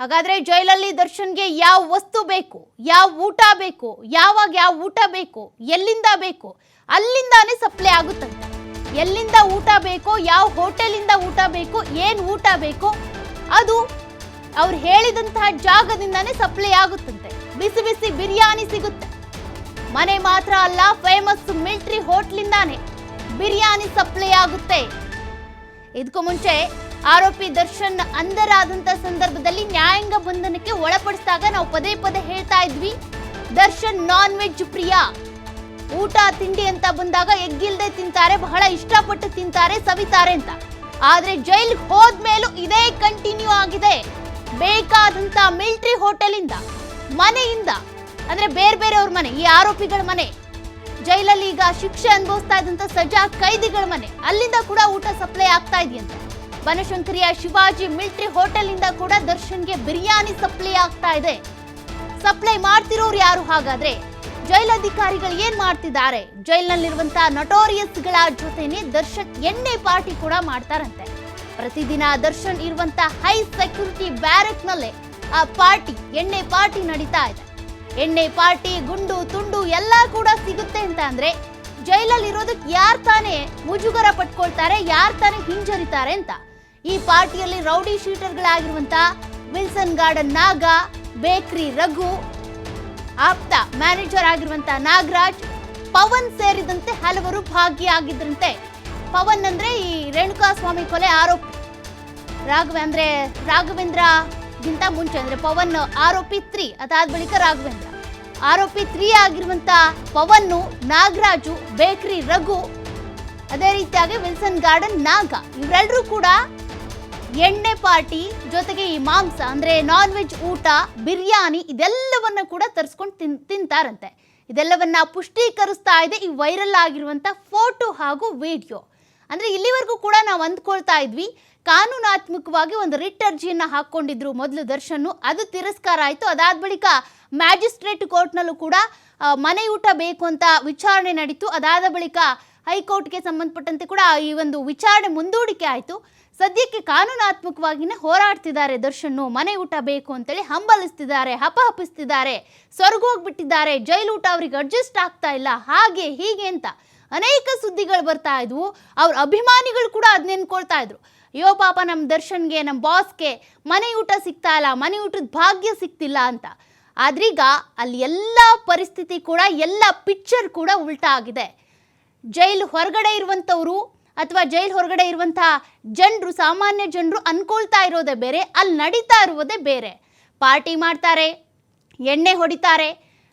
ಹಾಗಾದ್ರೆ ಜೈಲಲ್ಲಿ ದರ್ಶನ್ಗೆ ಯಾವ ವಸ್ತು ಬೇಕು, ಯಾವ ಊಟ ಬೇಕು, ಯಾವಾಗ ಯಾವ ಊಟ ಬೇಕು, ಎಲ್ಲಿಂದ ಬೇಕು, ಅಲ್ಲಿಂದಾನೇ ಸಪ್ಲೈ ಆಗುತ್ತಂತೆ. ಎಲ್ಲಿಂದ ಊಟ ಬೇಕೋ, ಯಾವ ಹೋಟೆಲಿಂದ ಊಟ ಬೇಕು, ಏನು ಊಟ ಬೇಕೋ, ಅದು ಅವ್ರು ಹೇಳಿದಂತಹ ಜಾಗದಿಂದಾನೇ ಸಪ್ಲೈ ಆಗುತ್ತಂತೆ. ಬಿಸಿ ಬಿಸಿ ಬಿರಿಯಾನಿ ಸಿಗುತ್ತೆ. ಮನೆ ಮಾತ್ರ ಅಲ್ಲ ಫೇಮಸ್ ಮಿಲ್ಟ್ರಿ ಹೋಟ್ಲಿಂದಾನೇ ಬಿರಿಯಾನಿ ಸಪ್ಲೈ ಆಗುತ್ತೆ. ಇದಕ್ಕೂ ಮುಂಚೆ ಆರೋಪಿ ದರ್ಶನ್ ಅಂಧರಾದಂತ ಸಂದರ್ಭದಲ್ಲಿ ನ್ಯಾಯಾಂಗ ಬಂಧನಕ್ಕೆ ಒಳಪಡಿಸಿದಾಗ ನಾವು ಪದೇ ಪದೇ ಹೇಳ್ತಾ ಇದ್ವಿ, ದರ್ಶನ್ ನಾನ್ ವೆಜ್ ಪ್ರಿಯ. ಊಟ, ತಿಂಡಿ ಅಂತ ಬಂದಾಗ ಎಗ್ಗಿಲ್ದೆ ತಿಂತಾರೆ, ಬಹಳ ಇಷ್ಟಪಟ್ಟು ತಿಂತಾರೆ, ಸವಿತಾರೆ ಅಂತ. ಆದ್ರೆ ಜೈಲ್ಗೆ ಹೋದ್ಮೇಲೂ ಇದೇ ಕಂಟಿನ್ಯೂ ಆಗಿದೆ. ಬೇಕಾದಂತ ಮಿಲ್ಟ್ರಿ ಹೋಟೆಲಿಂದ ಮನೆಯಿಂದ, ಅಂದ್ರೆ ಬೇರೆ ಬೇರೆಯವ್ರ ಮನೆ, ಈ ಆರೋಪಿಗಳ ಮನೆ. ಜೈಲಲ್ಲಿ ಈಗ ಶಿಕ್ಷೆ ಅನುಭವಿಸ್ತಾ ಇದ್ದಂತ ಸಜಾ ಕೈದಿಗಳ ಮನೆ. ಅಲ್ಲಿಂದ ಕೂಡ ಊಟ ಸಪ್ಲೈ ಆಗ್ತಾ ಇದೆಯಂತೆ. ಬನಶಂಕರಿಯ ಶಿವಾಜಿ ಮಿಲ್ಟ್ರಿ ಹೋಟೆಲ್ ಇಂದ ಕೂಡ ದರ್ಶನ್ಗೆ ಬಿರಿಯಾನಿ ಸಪ್ಲೈ ಆಗ್ತಾ ಇದೆ. ಸಪ್ಲೈ ಮಾಡ್ತಿರೋರು ಯಾರು ಹಾಗಾದ್ರೆ? ಜೈಲಧಿಕಾರಿಗಳು ಏನ್ ಮಾಡ್ತಿದ್ದಾರೆ? ಜೈಲ್ನಲ್ಲಿರುವಂತಹ ನಟೋರಿಯಸ್ಗಳ ಜೊತೆನೆ ದರ್ಶನ್ ಎಣ್ಣೆ ಪಾರ್ಟಿ ಕೂಡ ಮಾಡ್ತಾರಂತೆ. ಪ್ರತಿದಿನ ದರ್ಶನ್ ಇರುವಂತ ಹೈ ಸೆಕ್ಯೂರಿಟಿ ಬ್ಯಾರಕ್ ನಲ್ಲೇ ಆ ಪಾರ್ಟಿ, ಎಣ್ಣೆ ಪಾರ್ಟಿ ನಡೀತಾ ಇದೆ. ಎಣ್ಣೆ ಪಾರ್ಟಿ, ಗುಂಡು, ತುಂಡು ಎಲ್ಲ ಕೂಡ ಸಿಗುತ್ತೆ ಅಂತ ಅಂದ್ರೆ ಜೈಲಲ್ಲಿ ಇರೋದಕ್ಕೆ ಯಾರ್ ತಾನೇ ಮುಜುಗರ ಪಟ್ಕೊಳ್ತಾರೆ, ಯಾರ್ ತಾನೇ ಹಿಂಜರಿತಾರೆ ಅಂತ. ಈ ಪಾರ್ಟಿಯಲ್ಲಿ rowdy ಶೀಟರ್ಗಳಾಗಿರುವಂತ Wilson Garden Naga, bakery Raghu, ಆಪ್ತ ಮ್ಯಾನೇಜರ್ ಆಗಿರುವಂತ ನಾಗರಾಜ್, ಪವನ್ ಸೇರಿದಂತೆ ಹಲವರು ಭಾಗಿಯಾಗಿದ್ರಂತೆ ಪವನ್ ಅಂದ್ರೆ ಈ ರೇಣುಕಾ ಸ್ವಾಮಿ ಕೊಲೆ ಆರೋಪಿ. ರಾಘವ ಅಂದ್ರೆ ರಾಘವೇಂದ್ರಗಿಂತ ಮುಂಚೆ ಅಂದ್ರೆ ಪವನ್ ಆರೋಪಿ ತ್ರೀ, ಅದಾದ ಬಳಿಕ ರಾಘವೇಂದ್ರ. ಆರೋಪಿ ತ್ರೀ ಆಗಿರುವಂತ ಪವನ್ನು ನಾಗರಾಜು, ಬೇಕ್ರಿ ರಘು, ಅದೇ ರೀತಿಯಾಗಿ ವಿಲ್ಸನ್ ಗಾರ್ಡನ್ ನಾಗ. ಇವರೆಲ್ಲರೂ ಕೂಡ ಎಣ್ಣೆ ಪಾರ್ಟಿ ಜೊತೆಗೆ ಈ ಮಾಂಸ, ಅಂದ್ರೆ ನಾನ್ ವೆಜ್ ಊಟ, ಬಿರಿಯಾನಿ, ಇದೆಲ್ಲವನ್ನ ಕೂಡ ತರಿಸ್ಕೊಂಡು ತಿನ್, ತಿಂತಾರಂತೆ. ಇದೆಲ್ಲವನ್ನ ಪುಷ್ಟೀಕರಿಸ್ತಾ ಇದೆ ಈ ವೈರಲ್ ಆಗಿರುವಂತ ಫೋಟೋ ಹಾಗೂ ವಿಡಿಯೋ. ಅಂದ್ರೆ ಇಲ್ಲಿವರೆಗೂ ಕೂಡ ನಾವು ಅಂದ್ಕೊಳ್ತಾ ಇದ್ವಿ, ಕಾನೂನಾತ್ಮಕವಾಗಿ ಒಂದು ರಿಟ್ ಅರ್ಜಿಯನ್ನ ಹಾಕೊಂಡಿದ್ರು ಮೊದಲು ದರ್ಶನ್ ಅದು ತಿರಸ್ಕಾರ ಆಯಿತು. ಅದಾದ ಬಳಿಕ ಮ್ಯಾಜಿಸ್ಟ್ರೇಟ್ ಕೋರ್ಟ್ನಲ್ಲೂ ಕೂಡ ಮನೆ ಊಟ ಬೇಕು ಅಂತ ವಿಚಾರಣೆ ನಡೀತು. ಅದಾದ ಬಳಿಕ ಹೈಕೋರ್ಟ್ಗೆ ಸಂಬಂಧಪಟ್ಟಂತೆ ಕೂಡ ಈ ಒಂದು ವಿಚಾರಣೆ ಮುಂದೂಡಿಕೆ ಆಯಿತು. ಸದ್ಯಕ್ಕೆ ಕಾನೂನಾತ್ಮಕವಾಗಿನೇ ಹೋರಾಡ್ತಿದ್ದಾರೆ ದರ್ಶನ್ನು, ಮನೆ ಊಟ ಬೇಕು ಅಂತೇಳಿ ಹಂಬಲಿಸ್ತಿದ್ದಾರೆ, ಹಪಹಪಿಸ್ತಿದ್ದಾರೆ ಜೈಲು ಊಟ ಅವ್ರಿಗೆ ಅಡ್ಜಸ್ಟ್ ಆಗ್ತಾ ಇಲ್ಲ, ಹಾಗೆ ಹೀಗೆ ಅಂತ ಅನೇಕ ಸುದ್ದಿಗಳು ಬರ್ತಾ ಇದ್ವು. ಅವ್ರ ಅಭಿಮಾನಿಗಳು ಕೂಡ ಅದ್ ನೆನ್ಕೊಳ್ತಾ ಇದ್ರು. ಅಯ್ಯೋ ಪಾಪ ನಮ್ಮ ದರ್ಶನ್ಗೆ ನಮ್ಮ ಬಾಸ್ಗೆ ಮನೆ ಊಟ ಸಿಗ್ತಾ ಇಲ್ಲ, ಮನೆ ಊಟದ ಭಾಗ್ಯ ಸಿಗ್ತಿಲ್ಲ ಅಂತ. ಆದ್ರೀಗ ಅಲ್ಲಿ ಎಲ್ಲ ಪರಿಸ್ಥಿತಿ ಕೂಡ, ಎಲ್ಲ ಪಿಕ್ಚರ್ ಕೂಡ ಉಲ್ಟಾ ಆಗಿದೆ. ಜೈಲು ಹೊರಗಡೆ ಇರುವಂಥವ್ರು ಅಥವಾ ಜೈಲ್ ಹೊರಗಡೆ ಇರುವಂತಹ ಜನರು, ಸಾಮಾನ್ಯ ಜನರು ಅನ್ಕೊಳ್ತಾ ಇರೋದೇ ಬೇರೆ, ಅಲ್ಲಿ ನಡೀತಾ ಇರುವುದೇ ಬೇರೆ. ಪಾರ್ಟಿ ಮಾಡ್ತಾರೆ, ಎಣ್ಣೆ ಹೊಡಿತಾರೆ,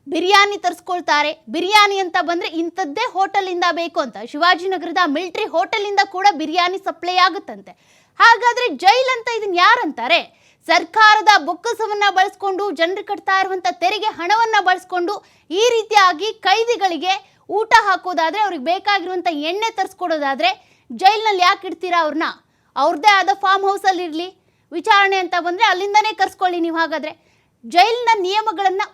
ಬಿರಿಯಾನಿ ತರಿಸ್ಕೊಳ್ತಾರೆ. ಬಿರಿಯಾನಿ ಅಂತ ಬಂದರೆ ಇಂಥದ್ದೇ ಹೋಟೆಲಿಂದ ಬೇಕು ಅಂತ. ಶಿವಾಜಿನಗರದ ಮಿಲ್ಟ್ರಿ ಹೋಟೆಲಿಂದ ಕೂಡ ಬಿರಿಯಾನಿ ಸಪ್ಲೈ ಆಗುತ್ತಂತೆ. ಹಾಗಾದರೆ ಜೈಲ್ ಅಂತ ಇದನ್ನ ಯಾರಂತಾರೆ? ಸರ್ಕಾರದ ಬೊಕ್ಕಸವನ್ನ ಬಳಸ್ಕೊಂಡು, ಜನರು ಕಟ್ತಾ ಇರುವಂಥ ತೆರಿಗೆ ಹಣವನ್ನು ಬಳಸ್ಕೊಂಡು ಈ ರೀತಿಯಾಗಿ ಕೈದಿಗಳಿಗೆ ಊಟ ಹಾಕೋದಾದರೆ ಅವ್ರಿಗೆ ಬೇಕಾಗಿರುವಂಥ ಎಣ್ಣೆ ತರಿಸ್ಕೊಡೋದಾದರೆ ಜೈಲ್ನಲ್ಲಿ ಯಾಕೆ ಇಡ್ತೀರಾ ಅವ್ರನ್ನ ಅವ್ರದ್ದೇ ಆದ ಫಾರ್ಮ್ ಹೌಸಲ್ಲಿ ಇರಲಿ. ವಿಚಾರಣೆ ಅಂತ ಬಂದರೆ ಅಲ್ಲಿಂದನೇ ಕರ್ಸ್ಕೊಳ್ಳಿ ನೀವು ಹಾಗಾದರೆ. ಜೈಲಿನ ನಿಯಮಗಳನ್ನು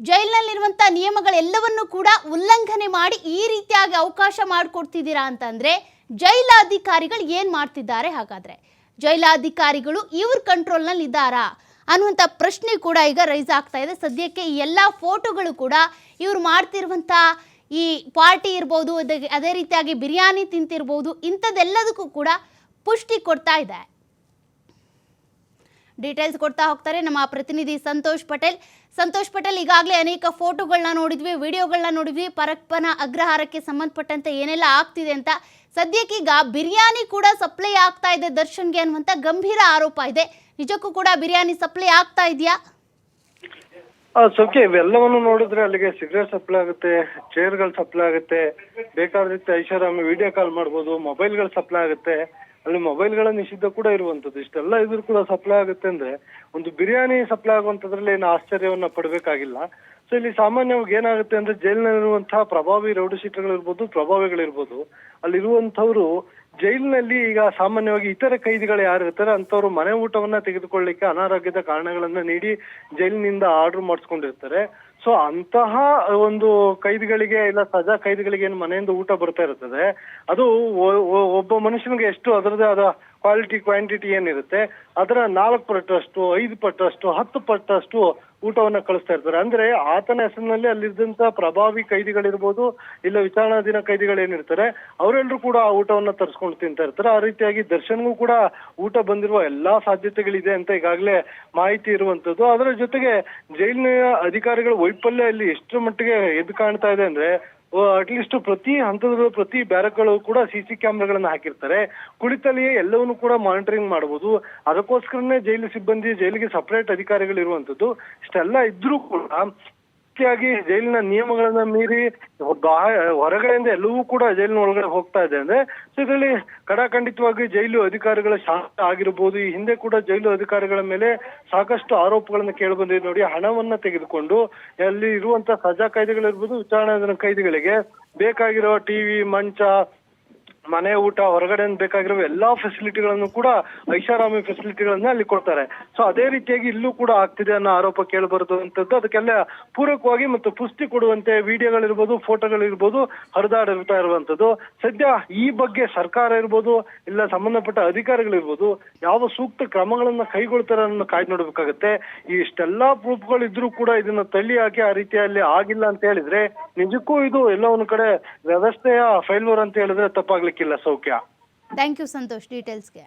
ಜೈಲಿನಲ್ಲಿರುವಂಥ ನಿಯಮಗಳೆಲ್ಲವನ್ನೂ ಕೂಡ ಉಲ್ಲಂಘನೆ ಮಾಡಿ ಈ ರೀತಿಯಾಗಿ ಅವಕಾಶ ಮಾಡಿಕೊಡ್ತಿದ್ದೀರಾ ಅಂತಂದ್ರೆ ಜೈಲಾಧಿಕಾರಿಗಳು ಏನು ಮಾಡ್ತಿದ್ದಾರೆ ಹಾಗಾದರೆ? ಜೈಲಾಧಿಕಾರಿಗಳು ಇವ್ರ ಕಂಟ್ರೋಲ್ನಲ್ಲಿ ಇದ್ದಾರಾ ಅನ್ನುವಂಥ ಪ್ರಶ್ನೆ ಕೂಡ ಈಗ ರೈಸ್ ಆಗ್ತಾ ಇದೆ. ಸದ್ಯಕ್ಕೆ ಈ ಎಲ್ಲ ಫೋಟೋಗಳು ಕೂಡ ಇವರು ಮಾಡ್ತಿರುವಂಥ ಈ ಪಾರ್ಟಿ ಇರ್ಬೋದು, ಅದೇ- ಅದೇ ರೀತಿಯಾಗಿ ಬಿರಿಯಾನಿ ತಿಂತಿರ್ಬೋದು, ಇಂಥದ್ದೆಲ್ಲದಕ್ಕೂ ಕೂಡ ಪುಷ್ಟಿ ಕೊಡ್ತಾ ಇದೆ. ಡೀಟೇಲ್ಸ್ ಕೊಡ್ತಾ ಹೋಗ್ತಾರೆ ನಮ್ಮ ಪ್ರತಿನಿಧಿ ಸಂತೋಷ್ ಪಟೇಲ್. ಸಂತೋಷ್ ಪಟೇಲ್, ಈಗಾಗಲೇ ಅನೇಕ ಫೋಟೋಗಳನ್ನ ನೋಡಿದ್ವಿ, ವಿಡಿಯೋಗಳನ್ನ ನೋಡಿದ್ವಿ. ಪರಪ್ಪನ ಅಗ್ರಹಾರಕ್ಕೆ ಸಂಬಂಧಪಟ್ಟಂತೆ ಏನೆಲ್ಲ ಆಗ್ತಿದೆ ಅಂತ ಸದ್ಯಕ್ಕೀಗ ಬಿರಿಯಾನಿ ಕೂಡ ಸಪ್ಲೈ ಆಗ್ತಾ ಇದೆ ದರ್ಶನ್ಗೆ ಅನ್ನುವಂಥ ಗಂಭೀರ ಆರೋಪ ಇದೆ. ನಿಜಕ್ಕೂ ಕೂಡ ಬಿರಿಯಾನಿ ಸಪ್ಲೈ ಆಗ್ತಾ ಇದೆಯಾ? ಸೌಖ್ಯ, ಇವೆಲ್ಲವನ್ನು ನೋಡಿದ್ರೆ ಅಲ್ಲಿಗೆ ಸಿಗರೇಟ್ ಸಪ್ಲೈ ಆಗುತ್ತೆ, ಚೇರ್ಗಳು ಸಪ್ಲೈ ಆಗುತ್ತೆ, ಬೇಕಾದ ರೀತಿ ಐಷಾರಾಮಿ ವಿಡಿಯೋ ಕಾಲ್ ಮಾಡ್ಬೋದು, ಮೊಬೈಲ್ಗಳು ಸಪ್ಲೈ ಆಗುತ್ತೆ, ಅಲ್ಲಿ ಮೊಬೈಲ್ಗಳ ನಿಷಿದ್ಧ ಕೂಡ ಇರುವಂತದ್ದು ಇಷ್ಟೆಲ್ಲ ಇದ್ರು ಕೂಡ ಸಪ್ಲೈ ಆಗುತ್ತೆ ಅಂದ್ರೆ ಒಂದು ಬಿರಿಯಾನಿ ಸಪ್ಲೈ ಆಗುವಂತದ್ರಲ್ಲಿ ಏನು ಆಶ್ಚರ್ಯವನ್ನ ಪಡ್ಬೇಕಾಗಿಲ್ಲ. ಸೊ ಇಲ್ಲಿ ಸಾಮಾನ್ಯವಾಗಿ ಏನಾಗುತ್ತೆ ಅಂದ್ರೆ ಜೈಲಿನಲ್ಲಿರುವಂತಹ ಪ್ರಭಾವಿ ರೌಡಿ ಶೀಟರ್ಗಳಿರ್ಬೋದು ಪ್ರಭಾವಿಗಳಿರ್ಬೋದು ಅಲ್ಲಿರುವಂತವ್ರು ಜೈಲಿನಲ್ಲಿ ಈಗ ಸಾಮಾನ್ಯವಾಗಿ ಇತರ ಕೈದಿಗಳು ಯಾರು ಇರ್ತಾರೆ ಅಂತವ್ರು ಮನೆ ಊಟವನ್ನ ತೆಗೆದುಕೊಳ್ಳಿಕ್ಕೆ ಅನಾರೋಗ್ಯದ ಕಾರಣಗಳನ್ನ ನೀಡಿ ಜೈಲಿನಿಂದ ಆರ್ಡರ್ ಮಾಡಿಸ್ಕೊಂಡಿರ್ತಾರೆ. ಸೊ ಅಂತಹ ಒಂದು ಕೈದಿಗಳಿಗೆ ಇಲ್ಲ ಸಜಾ ಕೈದಿಗಳಿಗೆ ಏನು ಮನೆಯಿಂದ ಊಟ ಬರ್ತಾ ಇರ್ತದೆ. ಅದು ಒಬ್ಬ ಮನುಷ್ಯನಿಗೆ ಎಷ್ಟು ಅದರದೇ ಆದ ಕ್ವಾಲಿಟಿ ಕ್ವಾಂಟಿಟಿ ಏನಿರುತ್ತೆ, ಅದರ ನಾಲ್ಕು ಪಟ್ಟಷ್ಟು ಐದು ಪಟ್ಟಷ್ಟು ಹತ್ತು ಪಟ್ಟಷ್ಟು ಊಟವನ್ನ ಕಳಿಸ್ತಾ ಇರ್ತಾರೆ. ಅಂದ್ರೆ ಆತನ ಹೆಸರಿನಲ್ಲಿ ಅಲ್ಲಿದ್ದಂತ ಪ್ರಭಾವಿ ಕೈದಿಗಳಿರ್ಬೋದು, ಇಲ್ಲ ವಿಚಾರಣಾಧೀನ ಕೈದಿಗಳೇನಿರ್ತಾರೆ ಅವರೆಲ್ಲರೂ ಕೂಡ ಆ ಊಟವನ್ನ ತರಿಸ್ಕೊಂಡು ತಿಂತಾ ಇರ್ತಾರೆ. ಆ ರೀತಿಯಾಗಿ ದರ್ಶನ್ಗೂ ಕೂಡ ಊಟ ಬಂದಿರುವ ಎಲ್ಲಾ ಸಾಧ್ಯತೆಗಳಿದೆ ಅಂತ ಈಗಾಗಲೇ ಮಾಹಿತಿ ಇರುವಂತದ್ದು. ಅದರ ಜೊತೆಗೆ ಜೈಲಿನ ಅಧಿಕಾರಿಗಳ ವೈಫಲ್ಯ ಇಲ್ಲಿ ಎಷ್ಟರ ಮಟ್ಟಿಗೆ ಎದ್ದು ಕಾಣ್ತಾ ಇದೆ ಅಂದ್ರೆ ಅಟ್ಲೀಸ್ಟ್ ಪ್ರತಿ ಹಂತದಲ್ಲೂ ಪ್ರತಿ ಬ್ಯಾರಕ್ಗಳು ಕೂಡ ಸಿ ಸಿ ಕ್ಯಾಮ್ರಾಗಳನ್ನ ಹಾಕಿರ್ತಾರೆ. ಕುಳಿತಲ್ಲಿಯೇ ಎಲ್ಲವನ್ನು ಕೂಡ ಮಾನಿಟರಿಂಗ್ ಮಾಡಬಹುದು ಅದಕ್ಕೋಸ್ಕರನೇ ಜೈಲು ಸಿಬ್ಬಂದಿ ಜೈಲಿಗೆ ಸಪರೇಟ್ ಅಧಿಕಾರಿಗಳು ಇರುವಂತದ್ದು ಇಷ್ಟೆಲ್ಲ ಇದ್ರೂ ಕೂಡ ರೀತಿಯಾಗಿ ಜೈಲಿನ ನಿಯಮಗಳನ್ನ ಮೀರಿ ಹೊರಗಡೆಯಿಂದ ಎಲ್ಲವೂ ಕೂಡ ಜೈಲಿನ ಒಳಗಡೆ ಹೋಗ್ತಾ ಇದೆ ಅಂದ್ರೆ, ಸೊ ಇದರಲ್ಲಿ ಕಡಾಖಂಡಿತವಾಗಿ ಜೈಲು ಅಧಿಕಾರಿಗಳ ಶಾಂತ ಆಗಿರ್ಬೋದು, ಈ ಹಿಂದೆ ಕೂಡ ಜೈಲು ಅಧಿಕಾರಿಗಳ ಮೇಲೆ ಸಾಕಷ್ಟು ಆರೋಪಗಳನ್ನ ಕೇಳಿಬಂದಿದೆ ನೋಡಿ, ಹಣವನ್ನ ತೆಗೆದುಕೊಂಡು ಅಲ್ಲಿ ಇರುವಂತ ಸಜಾ ಕೈದಿಗಳಿರ್ಬೋದು ವಿಚಾರಣಾ ಕೈದಿಗಳಿಗೆ ಬೇಕಾಗಿರೋ ಟಿವಿ, ಮಂಚ ಮನೆ ಊಟ ಹೊರಗಡೆ ಬೇಕಾಗಿರೋ ಎಲ್ಲಾ ಫೆಸಿಲಿಟಿಗಳನ್ನು ಕೂಡ ಐಷಾರಾಮಿ ಫೆಸಿಲಿಟಿಗಳನ್ನ ಅಲ್ಲಿ ಕೊಡ್ತಾರೆ. ಸೊ ಅದೇ ರೀತಿಯಾಗಿ ಇಲ್ಲೂ ಕೂಡ ಆಗ್ತಿದೆ ಅನ್ನೋ ಆರೋಪ ಕೇಳಬಾರದು ಅಂತದ್ದು. ಅದಕ್ಕೆಲ್ಲ ಪೂರಕವಾಗಿ ಮತ್ತು ಪುಷ್ಟಿ ಕೊಡುವಂತೆ ವಿಡಿಯೋಗಳಿರ್ಬೋದು, ಫೋಟೋಗಳಿರ್ಬೋದು ಹರಿದಾಡಿರ್ತಾ ಇರುವಂತದ್ದು ಸದ್ಯ ಈ ಬಗ್ಗೆ ಸರ್ಕಾರ ಇರ್ಬೋದು, ಇಲ್ಲ ಸಂಬಂಧಪಟ್ಟ ಅಧಿಕಾರಿಗಳಿರ್ಬೋದು, ಯಾವ ಸೂಕ್ತ ಕ್ರಮಗಳನ್ನ ಕೈಗೊಳ್ತಾರೆ ಅನ್ನೋ ಕಾಯ್ದು ನೋಡ್ಬೇಕಾಗತ್ತೆ. ಇಷ್ಟೆಲ್ಲಾ ಪ್ರೂಫ್ಗಳು ಇದ್ರೂ ಕೂಡ ಇದನ್ನ ತಳ್ಳಿ ಹಾಕಿ ಆ ರೀತಿಯಲ್ಲಿ ಆಗಿಲ್ಲ ಅಂತ ಹೇಳಿದ್ರೆ ನಿಜಕ್ಕೂ ಇದು ಎಲ್ಲ ಒಂದ್ ಕಡೆ ವ್ಯವಸ್ಥೆಯ ಫೈಲ್ವರ್ ಅಂತ ಹೇಳಿದ್ರೆ ತಪ್ಪಾಗ್ಲಿಕ್ಕಿಲ್ಲ ಸೌಖ್ಯ ಥ್ಯಾಂಕ್ ಯು ಸಂತೋಷ್ ಡೀಟೇಲ್ಸ್ಗೆ